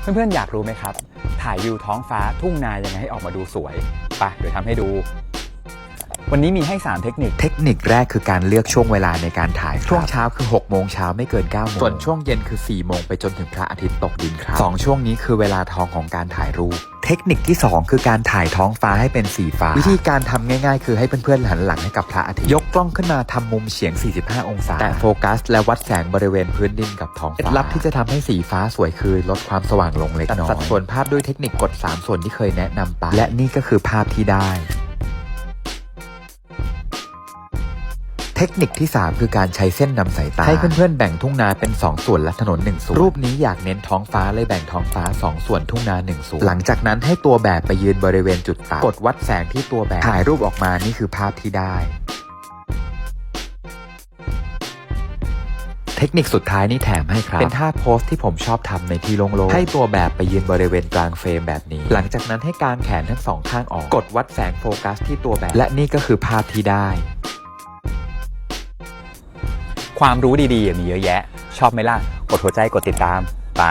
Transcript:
เพื่อนๆอยากรู้ไหมครับ ถ่ายวิวท้องฟ้าทุ่งนายังไงให้ออกมาดูสวยไปะเดี๋ยวทำให้ดู วันนี้มีให้ 3 เทคนิค เทคนิคแรกคือการเลือกช่วงเวลาในการถ่ายครับช่วงเช้าคือ 6 โมงเช้าไม่เกิน 9 โมง ส่วนช่วงเย็นคือ 4 โมงไปจนถึงพระอาทิตย์ตกดินครับสองช่วงนี้คือเวลาทองของการถ่ายรูป เทคนิคที่ 2 คือการถ่ายท้องฟ้าให้เป็นสีฟ้า วิธีการทำง่ายๆ คือให้เพื่อนๆหันหลังให้กับพระอาทิตย์ยกกล้องขึ้นมาทำมุมเฉียง 45 องศา แต่โฟกัส และวัดแสงบริเวณพื้นดินกับท้องฟ้าเคล็ดลับที่จะทำให้สีฟ้าสวยคือลดความสว่างลงเล็กน้อยสัดส่วนภาพด้วยเทคนิคกด 3 ส่วนที่เคยแนะนำไปและนี่ก็คือภาพที่ได้ เทคนิคที่ 3 คือการใช้เส้นนำสายตา ให้เพื่อนๆแบ่งทุ่งนาเป็น 2 ส่วนและถนน 1 ส่วน รูปนี้อยากเน้นท้องฟ้าเลยแบ่งท้องฟ้า 2 ส่วนทุ่งนา 1 ส่วน หลังจากนั้นให้ตัวแบบไปยืนบริเวณจุดตัดกดวัดแสงที่ตัวแบบถ่ายรูปออกมานี่คือภาพที่ได้ เทคนิคสุดท้ายนี่แถมให้ครับ เป็นท่าโพสที่ผมชอบทำในที่โล่งๆให้ตัวแบบไปยืนบริเวณกลางเฟรมแบบนี้ หลังจากนั้นให้กางแขนทั้งสองข้างออก กดวัดแสงโฟกัสที่ตัวแบบ และนี่ก็คือภาพที่ได้ ความรู้ดีๆมีเยอะแยะ ชอบไหมล่ะ กดหัวใจกดติดตาม ไป